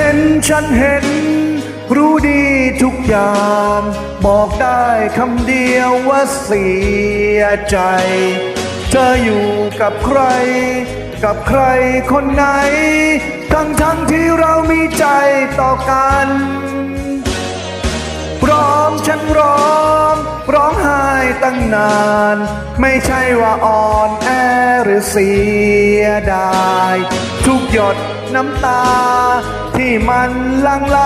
ห็นฉันเห็น รู้ดีทุกอย่าง บอกได้คำเดียวว่าเสียใจ เธออยู่กับใคร กับใครคนไหน ทั้งทั้งที่เรามีใจต่อกันร้องฉันร้อง ร้องไห้ตั้งนาน ไม่ใช่ว่าอ่อนแอหรือเสียดาย ทุกหยด น้ำตา ที่มันลังไหล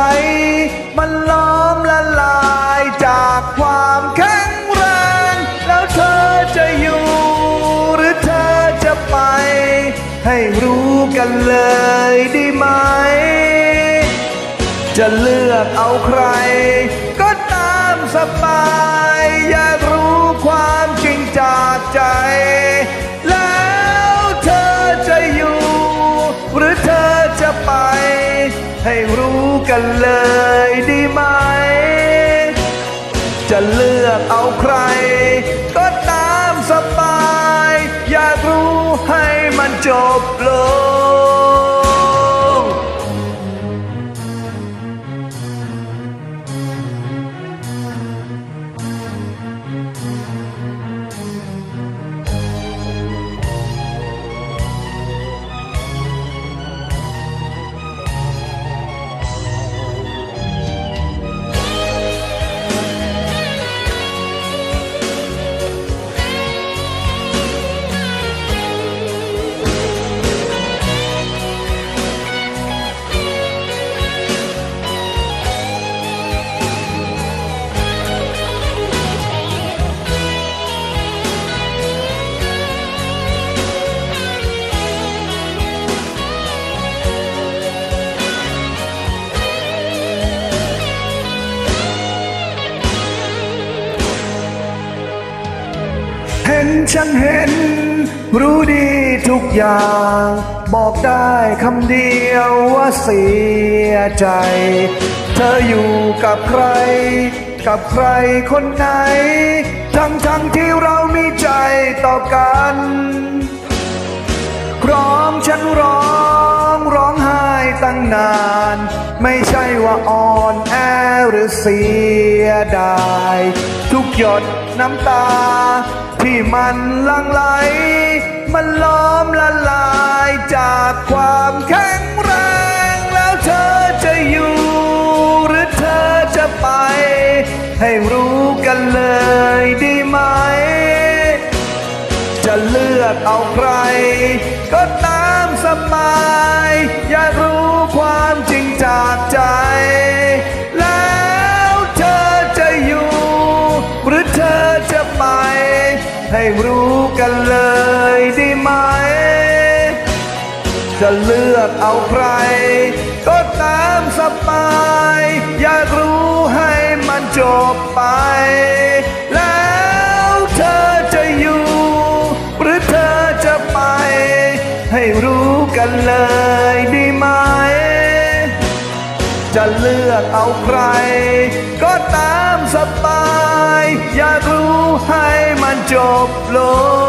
มันล้อมละลายจากความแข็งแรง แล้วเธอจะอยู่ หรือเธอจะไป ให้รู้กันเลยได้ไหม จะเลือกเอาใคร ก็ตามสบาย อยากรู้ความจริงจากใจ ให้รู้กันเลยดีไหม จะเลือกเอาใคร ก็ตามสบาย อยากรู้ให้มันจบลง ฉันเห็น รู้ดีทุกอย่าง บอกได้คำเดียวว่าเสียใจ เธออยู่กับใคร กับใครคนไหน ทั้งทั้งที่เรามีใจต่อกันร้องฉันร้อง ตั้งนาน ไม่ใช่ว่าอ่อนแอหรือเสียดาย ทุกหยดน้ำตา ที่มันลังไหล มันล้อมละลายจากความแข็งแรง แล้วเธอจะอยู่ หรือเธอจะไป ให้รู้กันเลยดีไหม จะเลือกเอาใคร ก็ตามสบาย อยากรู้ ความจริงจากใจ แล้วเธอจะอยู่ หรือเธอจะไป ให้รู้กันเลยได้ไหม จะเลือกเอาใคร ก็ตามสบาย อยากรู้ให้มันจบไป แล้วเธอจะอยู่ หรือเธอจะไป ให้รู้กันเลย เลือกเอาใคร ก็ตามสบาย อย่ารู้ให้มันจบลง